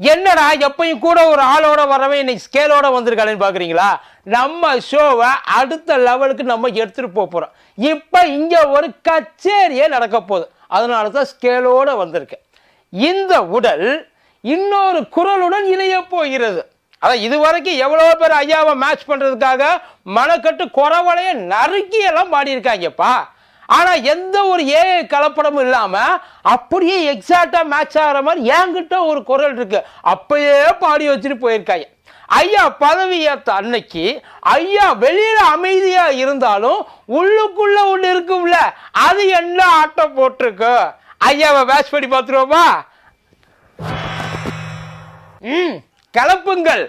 என்னடா எப்பயும் கூட ஒரு ஆளோட வரவன் இன்னைக்கு ஸ்கேலோட வந்திருக்காளேன்னு பார்க்குறீங்களா நம்ம ஷோவை அடுத்த லெவலுக்கு நம்ம எடுத்துகிட்டு போக போகிறோம் இப்போ இங்கே ஒரு கச்சேரியே நடக்க போகுது. அதனால தான் ஸ்கேலோட வந்திருக்கேன் இந்த உடல் இன்னொரு குரலுடன் இணைய போகிறது. அதான் இது வரைக்கும் எவ்வளோ பேர் ஐயாவை மேட்ச் பண்ணுறதுக்காக மனக்கட்டு குறவலைய நறுக்கியெல்லாம் பாடியிருக்காங்கப்பா. ஆனால் எந்த ஒரு ஏஐ கலப்படமும் இல்லாமல் அப்படியே எக்ஸாக்டாக மேட்ச் ஆகிற மாதிரி என்கிட்ட ஒரு குரல் இருக்கு. அப்பயே பாடி வச்சுட்டு போயிருக்காங்க. ஐயா பதவி ஏத்த அன்னைக்கு ஐயா வெளியில அமைதியா இருந்தாலும் உள்ளுக்குள்ள ஒண்ணு இருக்கும்ல அது என்ன ஆட்டம் போட்டிருக்கு? ஐயாவை மேட்ச் பண்ணி பார்த்துருவோமா? ம் கலப்புங்கள்.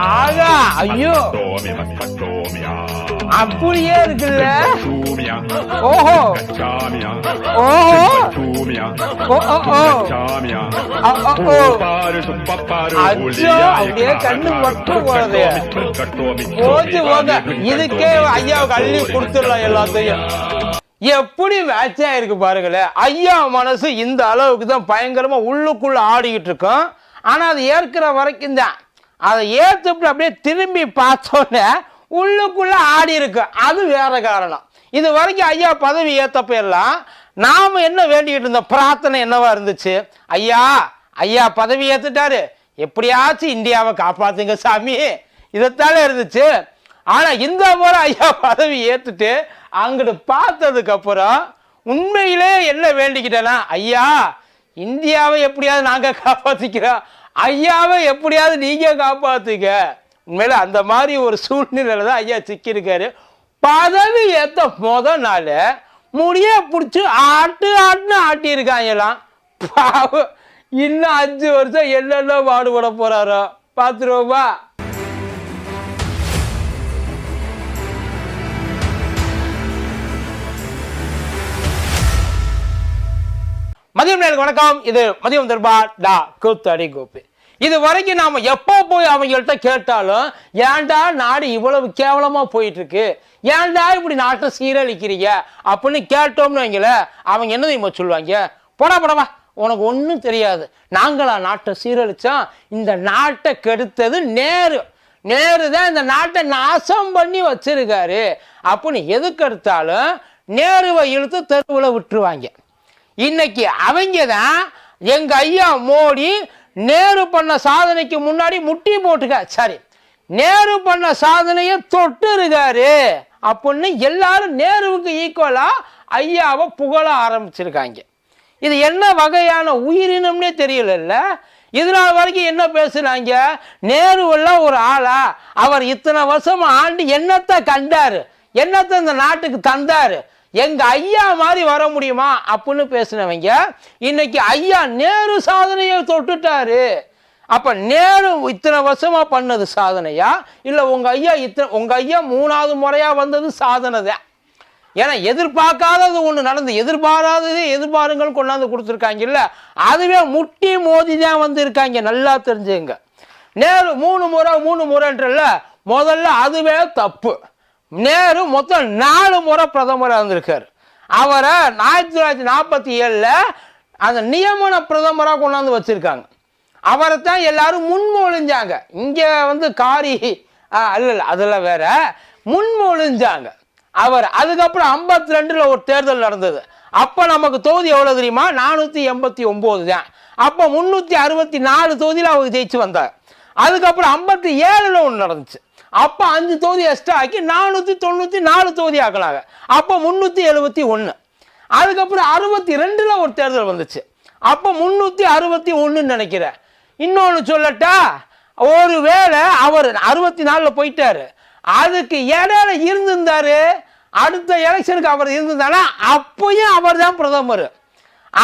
ஆகா ஐயோ. அப்படியே இருக்குல்ல. ஓஹோ. ஓஹோ. ஓ ஓ ஓ. ஓ. அச்சோ, அப்படியே கண்ணு போச்சு போங்க. vani, இதுக்கே ஐயாவுக்கு அள்ளி கொடுத்துடலாம் எல்லாத்தையும். எப்படி மேட்ச் ஆயிருக்கு பாருங்களேன். ஐயா மனசு இந்த அளவுக்கு தான் பயங்கரமா உள்ளுக்குள்ள ஆடிக்கிட்டு இருக்கும். ஆனா அது ஏற்கிற வரைக்கும் தான். அதை ஏத்துட்டு அப்படியே திரும்பி பார்த்தோன்னே உள்ளுக்குள்ள ஆடி இருக்கு. அது வேற காரணம். இது வரைக்கும் ஐயா பதவி ஏத்தப்ப எல்லாம் நாம என்ன வேண்டிக்கிட்டு இருந்தோம்? பிரார்த்தனை என்னவா இருந்துச்சு? ஐயா ஐயா பதவி ஏத்துட்டாரு. எப்படியாச்சும் இந்தியாவை காப்பாத்துங்க சாமி. இதைத்தானே இருந்துச்சு. ஆனா இந்த முறை ஐயா பதவி ஏத்துட்டு அங்கிட்டு பார்த்ததுக்கு அப்புறம் உண்மையிலே என்ன வேண்டிக்கிட்டேன்னா ஐயா இந்தியாவை எப்படியாவது நாங்க காப்பாத்திக்கிறோம். ஐயாவை எப்படியாவது நீங்க காப்பாற்றுங்க உண்மையில அந்த மாதிரி ஒரு சூழ்நிலையில் தான் ஐயா சிக்கியிருக்காரு. பதவி ஏற்ற மொத நாள் முடியை பிடிச்சி ஆட்டு ஆட்டுன்னு ஆட்டியிருக்காங்கலாம் பாவம் இன்னும் அஞ்சு வருஷம் என்னென்ன பாடுபட போகிறாரோ பார்த்துருவோமா மதியம் நேரம் வணக்கம். இது மதியம் தர்பார் டா கூத்தடி கோபி. இது வரைக்கும் நாம எப்போ போய் அவங்கள்ட்ட கேட்டாலும் ஏன்டா நாடு இவ்வளவு கேவலமா போயிட்டு இருக்கு ஏன்டா இப்படி நாட்டை சீரழிக்கிறீங்க? அப்படின்னு கேட்டோம்னு வைங்கள அவங்க என்ன தெரியுமா சொல்லுவாங்க? போடா போடவா உனக்கு ஒன்றும் தெரியாது. நாங்களா நாட்டை சீரழித்தோம் இந்த நாட்டை கெடுத்தது நேரு. நேரு தான் இந்த நாட்டை நாசம் பண்ணி வச்சிருக்காரு. அப்படின்னு எதுக்கு எடுத்தாலும் நேருவை இழுத்து தெருவில் விட்டுருவாங்க. இன்னைக்கு அவங்க தான் எங்கள் ஐயா மோடி நேரு பண்ண சாதனைக்கு முன்னாடி முட்டி போட்டுக்க. சரி. நேரு பண்ண சாதனையை தொட்டு இருக்காரு அப்படின்னு எல்லாரும் நேருவுக்கு ஈக்குவலாக ஐயாவை புகழ ஆரம்பிச்சிருக்காங்க. இது என்ன வகையான உயிரினம்னே தெரியலல்ல. இதனால் வரைக்கும் என்ன பேசுனாங்க? நேருவெல்லாம் ஒரு ஆளா? அவர் இத்தனை வருஷம் ஆண்டு என்னத்தை கண்டார்? என்னத்தை இந்த நாட்டுக்கு தந்தார்? எங்க ஐயா மாதிரி வர முடியுமா அப்படின்னு பேசினவங்க இன்னைக்கு ஐயா நேரு சாதனையை தொட்டுட்டாரு. அப்ப நேரு இத்தனை வருஷமா பண்ணது சாதனையா? இல்ல உங்க ஐயா இத்தனை உங்க ஐயா மூணாவது முறையா வந்தது சாதனை தான் ஏன்னா எதிர்பார்க்காதது ஒன்று நடந்து எதிர்பாராததே எதிர்பாருங்கள் கொண்டாந்து கொடுத்துருக்காங்கல்ல அதுவே முட்டி மோதி தான் வந்திருக்காங்க நல்லா தெரிஞ்சுங்க நேரு மூணு முறை மூணு முறைன்றல்ல முதல்ல அதுவே தப்பு. நேரு மொத்தம் நாலு முறை பிரதமராக இருந்திருக்கார். அவரை ஆயிரத்தி தொள்ளாயிரத்தி நாற்பத்தி ஏழில் அந்த நியமன பிரதமராக கொண்டாந்து வச்சுருக்காங்க. அவரை தான் எல்லாரும் முன்மொழிஞ்சாங்க. இங்கே வந்து காரி ஆ, இல்லை அதெல்லாம் வேற. முன்மொழிஞ்சாங்க. அவர் அதுக்கப்புறம் ஐம்பத்தி ரெண்டில் ஒரு தேர்தல் நடந்தது. அப்போ நமக்கு தொகுதி எவ்வளோ தெரியுமா? நானூற்றி எண்பத்தி ஒம்பது தான். அப்போ முந்நூற்றி அறுபத்தி நாலு தொகுதியில் அவர் ஜெயிச்சு வந்தார். அதுக்கப்புறம் ஐம்பத்தி ஏழில் ஒன்று நடந்துச்சு. அப்போ அஞ்சு தொகுதி எக்ஸ்ட்ரா ஆக்கி நானூற்றி தொண்ணூற்றி நாலு தொகுதி ஆக்கினாங்க அப்போ முந்நூற்றி எழுபத்தி ஒன்று அதுக்கப்புறம் அறுபத்தி ரெண்டில் ஒரு தேர்தல் வந்துச்சு. அப்போ முந்நூற்றி அறுபத்தி ஒன்றுன்னு நினைக்கிறேன். இன்னொன்று சொல்லட்டா ஒரு வேளை அவர் அறுபத்தி நாலில் போயிட்டார். அதுக்கு இடையில இருந்திருந்தாரு. அடுத்த எலெக்ஷனுக்கு அவர் இருந்திருந்தானா அப்பயும் அவர் தான் பிரதமர்.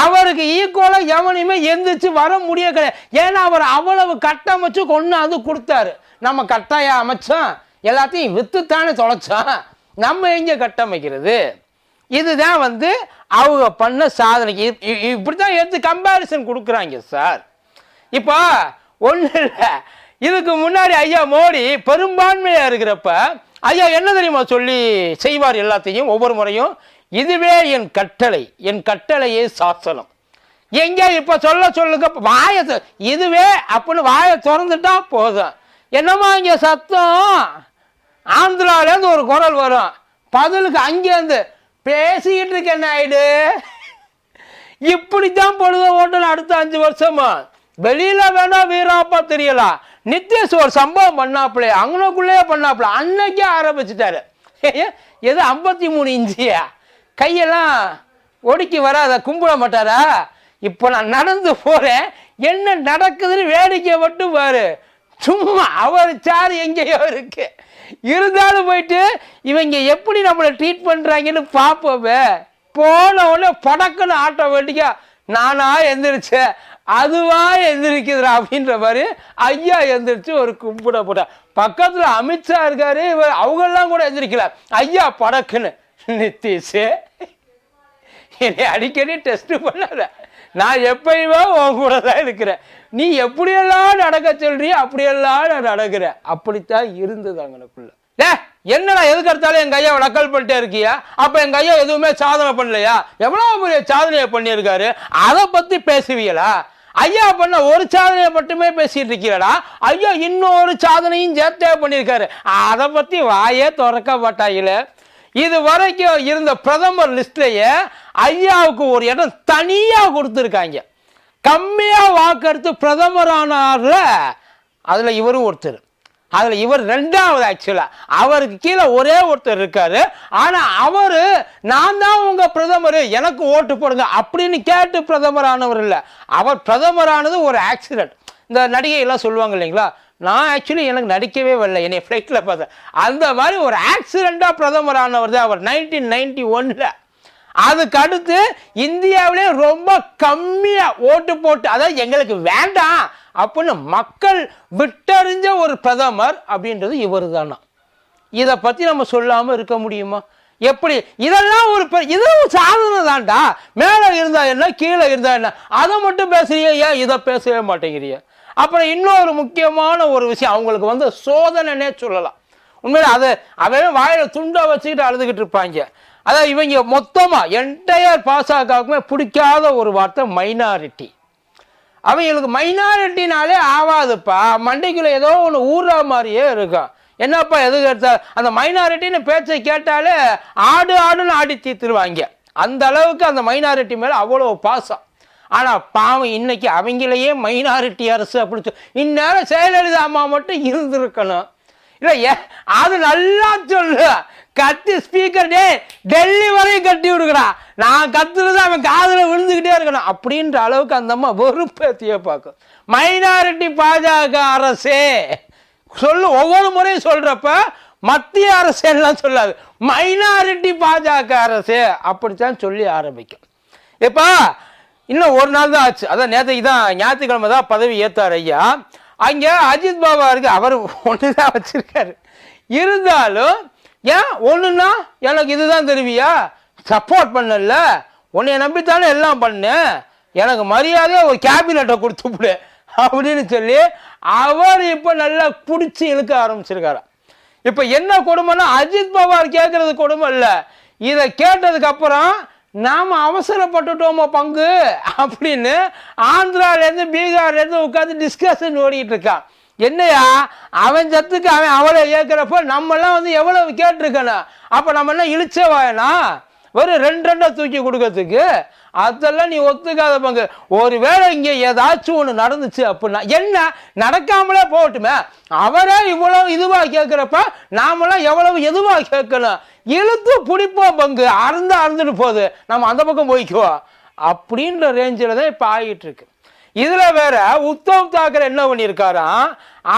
அவருக்கு ஈக்குவலாக எவனையுமே எந்திரிச்சு வர முடிய கிடையாது. ஏன்னா அவர் அவ்வளவு கட்டமைச்சு கொண்டாந்து கொடுத்தாரு. நம்ம கட்டாயம் அமைச்சோம் எல்லாத்தையும் வித்துத்தானே தொலைச்சோம் நம்ம எங்கே கட்டமைக்கிறது? இதுதான் வந்து அவங்க பண்ண சாதனைக்கு. இப்படி தான் எடுத்து கம்பேரிசன் கொடுக்குறாங்க சார் இப்போ ஒன்றும் இல்லை. இதுக்கு முன்னாடி ஐயா மோடி பெரும்பான்மையாக இருக்கிறப்ப ஐயா என்ன தெரியுமா சொல்லி செய்வார் எல்லாத்தையும் ஒவ்வொரு முறையும்? இதுவே என் கட்டளை என் கட்டளையே சாசனம். எங்க இப்ப சொல்ல சொல்லுங்க வாய இதுவே அப்படின்னு வாயை திறந்துட்டா போதும். என்னம்மா இங்க சத்தம்? ஆந்திராலேருந்து ஒரு குரல் வரும். பதிலுக்கு அங்கேருந்து பேசிக்கிட்டு இருக்க என்ன ஆயிடு? இப்படித்தான் பொழுத ஓட்டணும் அடுத்த அஞ்சு வருஷமா. வெளியில வேணா வீராப்பா தெரியலாம். நித்யேஷ் ஒரு சம்பவம் பண்ணாப்புல அங்கனக்குள்ளேயே பண்ணாப்புல. அன்னைக்கே ஆரம்பிச்சிட்டாரு. எது ஐம்பத்தி மூணு இன்ச்சியா? கையெல்லாம் ஒடுக்கி வராத கும்பிட மாட்டாரா? இப்போ நான் நடந்து போறேன். என்ன நடக்குதுன்னு வேடிக்கை மட்டும் பாரு. சும்மா அவர் சார் எங்கேயோ இருக்கு. இருந்தாலும் போயிட்டு இவங்க எப்படி நம்மளை ட்ரீட் பண்ணுறாங்கன்னு பார்ப்போமே. போன உடனே படக்குன்னு ஆட்டோமேட்டிக்காக நானா எந்திரிச்சேன். அதுவா எந்திரிக்குதுரா அப்படின்ற மாதிரி ஐயா எந்திரிச்சு ஒரு கும்பிட போட்டார். பக்கத்தில் அமித்ஷா இருக்காரு. இவர் அவங்கெல்லாம் கூட எந்திரிக்கல. ஐயா படக்குன்னு. நித்தீஷ் என்னை அடிக்கடி டெஸ்ட் பண்ணாத. நான் எப்பயுமே உன் கூட தான் இருக்கிறேன். நீ எப்படியெல்லாம் நடக்க சொல்றிய அப்படியெல்லாம் நான் நடக்கிறேன். அப்படித்தான் இருந்தது அங்கனக்குள்ள. டே என்னடா எதுக்கு எடுத்தாலும் என் கையை நக்கல் பண்ணிட்டே இருக்கியா? அப்போ என் கையை எதுவுமே சாதனை பண்ணலையா? எவ்வளோ பெரிய சாதனையை பண்ணியிருக்காரு? அதை பற்றி பேசுவீங்களா? ஐயா பண்ண ஒரு சாதனையை மட்டுமே பேசிட்டு இருக்கிறடா. ஐயா இன்னொரு சாதனையும் சேர்த்தே பண்ணியிருக்காரு. அதை பற்றி வாயே திறக்க மாட்டாங்களே இது வரைக்கும் இருந்த பிரதமர் லிஸ்ட்லேயே ஐயாவுக்கு ஒரு இடம் தனியாக கொடுத்துருக்காங்க. கம்மியாக வாக்கெடுத்து பிரதமரானார்ல அதில் இவரும் ஒருத்தர். அதில் இவர் ரெண்டாவது ஆக்சுவலாக அவருக்கு கீழே ஒரே ஒருத்தர் இருக்கார். ஆனால் அவர் நான் தான் உங்கள் பிரதமர் எனக்கு ஓட்டு போடுங்க அப்படின்னு கேட்டு பிரதமரானவர் இல்லை. அவர் பிரதமரானது ஒரு ஆக்சிடென்ட் இந்த நடிகையெல்லாம் சொல்லுவாங்க இல்லைங்களா? நான் ஆக்சுவலி எனக்கு நடிக்கவே வரல. என்னை ஃப்ளைட்டில் பார்த்தேன் அந்த மாதிரி ஒரு ஆக்சிடெண்ட்டாக பிரதமர் ஆனவர் தான் அவர் நைன்டீன் நைன்டி ஒன்ல அதுக்கு அடுத்து இந்தியாவிலே ரொம்ப கம்மியாக ஓட்டு போட்டு அதாவது எங்களுக்கு வேண்டாம் அப்படின்னு மக்கள் விட்டறிஞ்ச ஒரு பிரதமர் அப்படின்றது இவர் தானா இதை பற்றி நம்ம சொல்லாமல் இருக்க முடியுமா? எப்படி? இதெல்லாம் ஒரு இதுவும் சாதனை தான்டா. மேலே இருந்தா என்ன கீழே இருந்தா என்ன? அதை மட்டும் பேசுறிய ஏன் இதை பேசவே மாட்டேங்கிறியா? அப்புறம் இன்னொரு முக்கியமான ஒரு விஷயம் அவங்களுக்கு வந்து சோதனைனே சொல்லலாம். உண்மையில அதை அவன் வாயில துண்டை வச்சுக்கிட்டு அழுதுகிட்டு இருப்பாங்க. அதாவது இவங்க மொத்தமாக என்டையர் பாசகவுக்குமே பிடிக்காத ஒரு வார்த்தை மைனாரிட்டி அவங்களுக்கு மைனாரிட்டினாலே ஆவாதுப்பா. மண்டைக்குள்ளே ஏதோ ஒன்று ஊறுற மாதிரியே இருக்கும் என்னப்பா எது கேட்டால் அந்த மைனாரிட்டின்னு பேச்சை கேட்டாலே ஆடு ஆடுன்னு ஆடி தீர்த்துருவாங்க. அந்த அளவுக்கு அந்த மைனாரிட்டி மேலே அவ்வளோ பாசம். ஆனால் பாவம் இன்னைக்கு அவங்களையே மைனாரிட்டி அரசு அப்படி சொல்லி இந்நேரம் ஜெயலலிதா அம்மா மட்டும் இருந்திருக்கணும். இல்லை ஏ அது நல்லா சொல்லு. கத்தி ஸ்பீக்கர் டே டெல்லி வரையும் கட்டி விடுக்குறா நான் கத்துறது அவன் காதில் விழுந்துக்கிட்டே இருக்கணும். அப்படின்ற அளவுக்கு அந்த அம்மா வெறுப்பேத்தியே பார்க்கும். மைனாரிட்டி பாஜக அரசே. சொல்லு ஒவ்வொரு முறையும் சொல்கிறப்ப மத்திய அரசு எல்லாம் சொல்லாது. மைனாரிட்டி பாஜக அரசு. அப்படித்தான் சொல்லி ஆரம்பிக்கும். இப்போ இன்னும் ஒரு நாள் தான் ஆச்சு. அதான் நேற்றுக்கு தான் ஞாயிற்றுக்கிழமை தான் பதவி ஏற்றார் ஐயா. அங்கே அஜித் பாபா இருக்கு அவர் ஒன்று தான் வச்சிருக்காரு. இருந்தாலும் ஏன் ஒன்றுன்னா எனக்கு இதுதான் தெரிவியா? சப்போர்ட் பண்ணல. உன்னை நம்பித்தானே எல்லாம் பண்ணு. எனக்கு மரியாதையாக ஒரு கேபினட்டை கொடுத்துப்பிடு அப்படின்னு சொல்லி அவர் இப்போ நல்லா பிடிச்சி இழுக்க ஆரம்பிச்சிருக்காரு. இப்போ என்ன கொடுமைன்னா அஜித் பவார் கேட்கறது கொடுமை இல்லை. இதை கேட்டதுக்கப்புறம் நாம் அவசரப்பட்டுட்டோமா பங்கு அப்படின்னு ஆந்திராலேருந்து பீகார்லேருந்து உட்காந்து டிஸ்கஷன் ஓடிக்கிட்டு இருக்கான். என்னையா? அவன் சத்துக்கு அவன் அவளை ஏற்கிறப்போ நம்மெல்லாம் வந்து எவ்வளவு கேட்டிருக்கணும்? அப்போ நம்ம என்ன இழிச்சவாயனா வெறும் ரெண்டு ரெண்டாக தூக்கி கொடுக்கறதுக்கு அதெல்லாம் நீ ஒத்துக்காத பங்கு. ஒருவேளை இங்கே ஏதாச்சும் ஒன்று நடந்துச்சு அப்படின்னா என்ன? நடக்காமலே போகட்டுமே. அவரே இவ்வளவு இதுவாக கேட்குறப்ப நாமெல்லாம் எவ்வளவு எதுவாக கேட்கணும்? இழுத்து பிடிப்போம் பங்கு. அறந்து அறந்துட்டு போகுது. நம்ம அந்த பக்கம் போய்க்குவோம் அப்படின்ற ரேஞ்சில் தான் இப்போ ஆகிட்டு இருக்கு இதில் வேற உத்தவ் தாக்கரே என்ன பண்ணியிருக்காராம்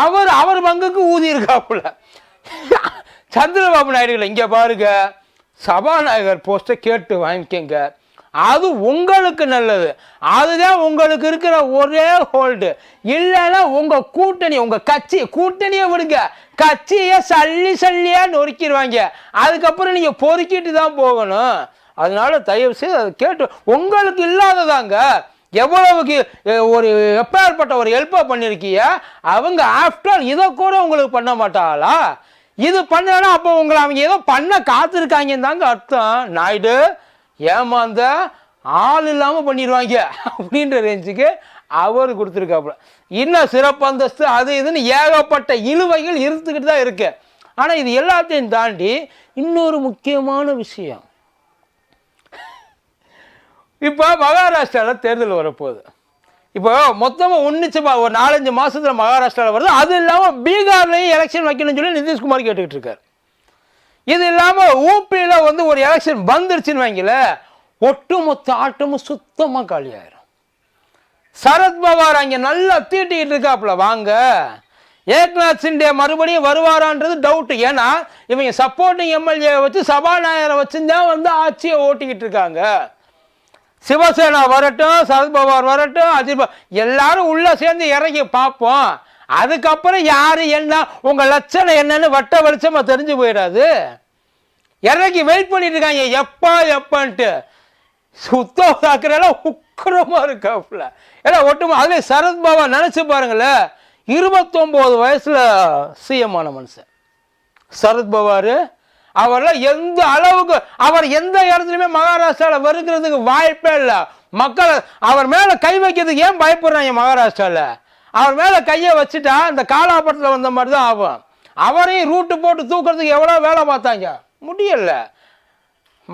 அவர் அவர் பங்குக்கு ஊதி இருக்காப்புல. சந்திரபாபு நாயுடுகளை இங்கே பாருங்க. சபாநாயகர் போஸ்ட்டை கேட்டு வாங்கிக்கங்க. அது உங்களுக்கு நல்லது. அதுதான் உங்களுக்கு இருக்கிற ஒரே ஹோல்டு இல்லைன்னா உங்கள் கூட்டணி உங்கள் கட்சி கூட்டணியை விடுங்க. கட்சியை சல்லி சல்லியாக நொறுக்கிடுவாங்க. அதுக்கப்புறம் நீங்கள் பொறுக்கிட்டு தான் போகணும். அதனால தயவு செய்து அதை கேட்டு உங்களுக்கு இல்லாததாங்க. எவ்வளவுக்கு ஒரு எப்பேற்பட்ட ஒரு ஹெல்ப்பை பண்ணியிருக்கீங்க அவங்க ஆஃப்டர் இதை கூட உங்களுக்கு பண்ண மாட்டாங்களா இது பண்ணலன்னா அப்போ உங்களை அவங்க ஏதோ பண்ண காத்திருக்காங்கன்னு தாங்க அர்த்தம். நாயுடு ஏமாந்த ஆள் இல்லாமல் பண்ணிடுவாங்க அப்படின்ற ரேஞ்சுக்கு அவர் கொடுத்துருக்காப்புல. இன்னும் சிறப்பு அந்தஸ்து அது இதுன்னு ஏகப்பட்ட இழுவைகள் இருந்துக்கிட்டு தான் இருக்கு. ஆனால் இது எல்லாத்தையும் தாண்டி இன்னொரு முக்கியமான விஷயம். இப்போ மகாராஷ்டிராவில் தேர்தல் வரப்போகுது. இப்போ மொத்தமாக ஒன்றுச்சு ஒரு நாலஞ்சு மாதத்தில் மகாராஷ்டிராவில் வருது. அது இல்லாமல் பீகார்லேயும் எலெக்ஷன் வைக்கணும்னு சொல்லி நிதிஷ்குமார் கேட்டுக்கிட்டு இருக்கார். இது இல்லாமல் ஊபியில் வந்து ஒரு எலெக்ஷன் வந்துருச்சுன்னு வைங்கள ஒட்டுமொத்த ஆட்டமும் சுத்தமாக காலியாயிரும். சரத்பவார் அங்கே நல்லா தீட்டிக்கிட்டு இருக்காப்புல வாங்க. ஏக்நாத் சிண்டே மறுபடியும் வருவாரான்றது டவுட்டு ஏன்னா இவங்க சப்போர்ட்டிங் எம்எல்ஏ வச்சு சபாநாயகரை வச்சுருந்தா வந்து ஆட்சியை ஓட்டிக்கிட்டு இருக்காங்க. சிவசேனா வரட்டும் சரத்பவார் வரட்டும் அஜித் எல்லாரும் உள்ளே சேர்ந்து இறங்கி பார்ப்போம். அதுக்கப்புறம் யார் என்ன உங்கள் லட்சணம் என்னன்னு வட்ட வெளிச்சமாக தெரிஞ்சு போயிடாது. இறங்கி வெயிட் பண்ணிட்டு இருக்காங்க. எப்பா எப்பன்ட்டு. சுத்தம் தாக்குறெல்லாம் உக்கரமாக இருக்காப்புல. ஏன்னா ஒட்டுமா அதுலேயே சரத்பவா நினச்சி பாருங்களேன் இருபத்தொம்போது வயசில் சிஎம் ஆன மனுஷன். சரத்பவார் அவர்லாம் எந்த அளவுக்கு அவர் எந்த இடத்துலையுமே மகாராஷ்டிராவில் வருகிறதுக்கு வாய்ப்பே இல்லை. மக்கள் அவர் மேலே கை வைக்கிறதுக்கு ஏன் பயப்படுறாங்க மகாராஷ்டிராவில் அவர் மேலே கையை வச்சுட்டா இந்த காலாபட்டத்தில் வந்த மாதிரி தான் ஆகும். அவரையும் ரூட்டு போட்டு தூக்குறதுக்கு எவ்வளோ வேலை பார்த்தாங்க? முடியல.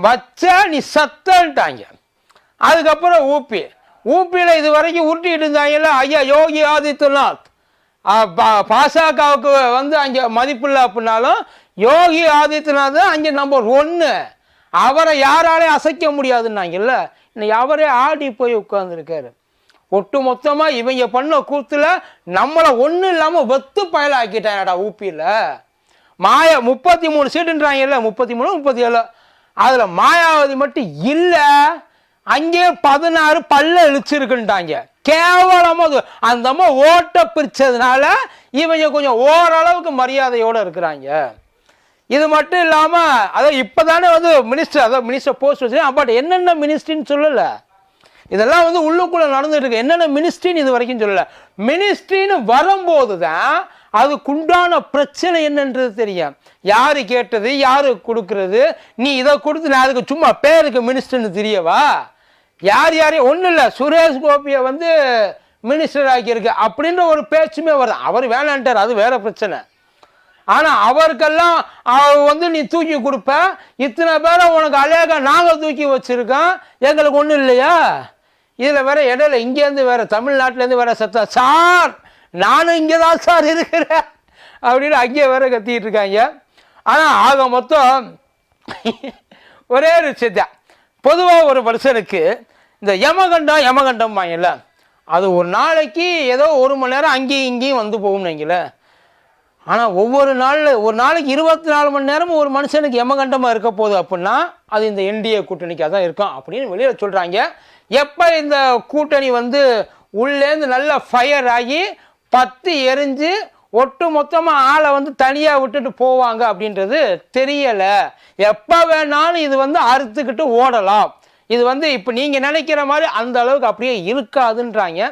வச்சா நீ சத்தன்ட்டாங்க. அதுக்கப்புறம் ஊபி. ஊபியில் இது வரைக்கும் உருட்டிட்டு இருந்தாங்கல்ல ஐயா யோகி ஆதித்யநாத். பா- பாசகவுக்கு வந்து அங்கே மதிப்பில்லை அப்படின்னாலும் யோகி ஆதித்யநாத் தான் அங்கே நம்பர் ஒன்று அவரை யாராலையும் அசைக்க முடியாதுன்னாங்கல்ல. இன்னைக்கு அவரே ஆடி போய் உட்காந்துருக்காரு ஒட்டு மொத்தமாக இவங்க பண்ண கூத்தில் நம்மளை ஒன்றும் இல்லாமல் வெத்து பயலாக்கிட்டாங்கடா ஊப்பியில் மாய முப்பத்தி மூணு சீட்டுன்றாங்கல்ல முப்பத்தி மூணு முப்பத்தி ஏழு அதில் மாயாவதி மட்டும் இல்லை அங்கேயே பதினாறு பல்ல இழிச்சிருக்குன்ட்டாங்க. கேவலமாக அது அந்த அம்மா ஓட்டை பிரிச்சதுனால இவங்க கொஞ்சம் ஓரளவுக்கு மரியாதையோடு இருக்கிறாங்க. இது மட்டும் இல்லாமல் அதான் இப்போ தானே வந்து மினிஸ்டர் அதான் மினிஸ்டர் போஸ்ட் வச்சு பட் என்னென்ன மினிஸ்ட்ரின்னு சொல்லலை. இதெல்லாம் வந்து உள்ளுக்குள்ளே நடந்துட்டு இருக்கு என்னென்ன மினிஸ்ட்ரின்னு இது வரைக்கும் சொல்லலை. மினிஸ்ட்ரின்னு வரும்போது தான் அதுக்குண்டான பிரச்சனை என்னன்றது தெரியும். யாரு கேட்டது யாரு கொடுக்கறது நீ இதை கொடுத்து நான் அதுக்கு சும்மா பேருக்கு மினிஸ்டர்னு தெரியவா? யார் யாரையும் ஒன்றும் இல்லை. சுரேஷ் கோபியை வந்து மினிஸ்டர் ஆக்கியிருக்கு அப்படின்ற ஒரு பேச்சுமே வருது. அவர் வேணான்ட்டார் அது வேற பிரச்சனை. ஆனால் அவருக்கெல்லாம் அவர் வந்து நீ தூக்கி கொடுப்ப. இத்தனை பேரை உனக்கு அழகாக நாங்கள் தூக்கி வச்சுருக்கோம். எங்களுக்கு ஒன்றும் இல்லையா? இதில் வேற இடையில இங்கேருந்து வேற தமிழ்நாட்டிலேருந்து வேற சத்தம் சார் நானும் இங்கே தான் சார் இருக்கிறேன். அப்படின்னு அங்கேயே வேற கத்திக்கிட்டு இருக்காங்க. ஆனால் ஆக மொத்தம் ஒரே ஒரு விஷயத்தான் பொதுவாக ஒரு மனுஷனுக்கு இந்த யமகண்டம் யமகண்டம் வாங்கல அது ஒரு நாளைக்கு ஏதோ ஒரு மணி நேரம் அங்கேயும் இங்கேயும் வந்து போகும்னு வைங்களேன். ஆனால் ஒவ்வொரு நாளில் ஒரு நாளைக்கு இருபத்தி நாலு மணி நேரமும் ஒரு மனுஷனுக்கு எமகண்டமாக இருக்க போகுது அப்படின்னா அது இந்த என்டிஏ கூட்டணிக்காக தான் இருக்கும் அப்படின்னு வெளியில் சொல்கிறாங்க எப்போ இந்த கூட்டணி வந்து உள்ளேருந்து நல்லா ஃபயர் ஆகி பத்து எரிஞ்சு ஒட்டு மொத்தமாக ஆளை வந்து தனியாக விட்டுட்டு போவாங்க அப்படின்றது தெரியலை. எப்போ வேணாலும் இது வந்து அறுத்துக்கிட்டு ஓடலாம். இது வந்து இப்போ நீங்கள் நினைக்கிற மாதிரி அந்த அளவுக்கு அப்படியே இருக்காதுன்றாங்க.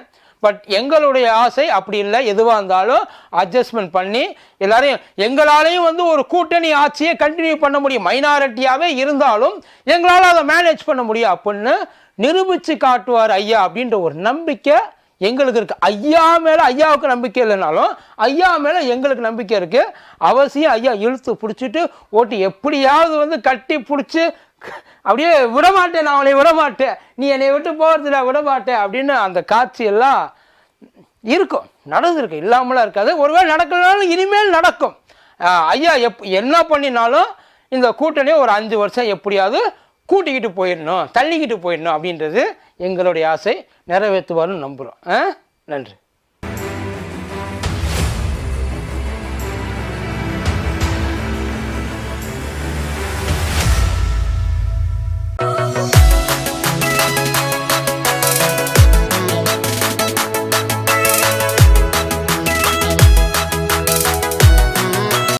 பட் எங்களுடைய ஆசை அப்படி இல்லை. எதுவாக இருந்தாலும் அட்ஜஸ்ட்மெண்ட் பண்ணி எல்லாரையும் எங்களாலையும் வந்து ஒரு கூட்டணி ஆட்சியை கண்டினியூ பண்ண முடியும். மைனாரிட்டியாகவே இருந்தாலும் எங்களால் அதை மேனேஜ் பண்ண முடியும். அப்படின்னு நிரூபித்து காட்டுவார் ஐயா அப்படின்ற ஒரு நம்பிக்கை எங்களுக்கு இருக்குது ஐயா மேலே ஐயாவுக்கு நம்பிக்கை இல்லைனாலும் ஐயா மேலே எங்களுக்கு நம்பிக்கை இருக்குது அவசியம் ஐயா இழுத்து பிடிச்சிட்டு ஓட்டி எப்படியாவது வந்து கட்டி பிடிச்சி அப்படியே விடமாட்டேன் நான் அவனை விடமாட்டேன். நீ என்னை விட்டு போகிறதுல விடமாட்டேன் அப்படின்னு அந்த காட்சி எல்லாம் இருக்கும். நடந்திருக்கு. இல்லாமலாம் இருக்காது. ஒருவேளை நடக்கலனாலும் இனிமேல் நடக்கும். ஐயா எப் என்ன பண்ணினாலும் இந்த கூட்டணியை ஒரு அஞ்சு வருஷம் எப்படியாவது கூட்டிக்கிட்டு போயிடணும் தள்ளிக்கிட்டு போயிடணும் அப்படின்றது எங்களுடைய ஆசை. நிறைவேற்றுவார்னு நம்புகிறோம் ஆ நன்றி.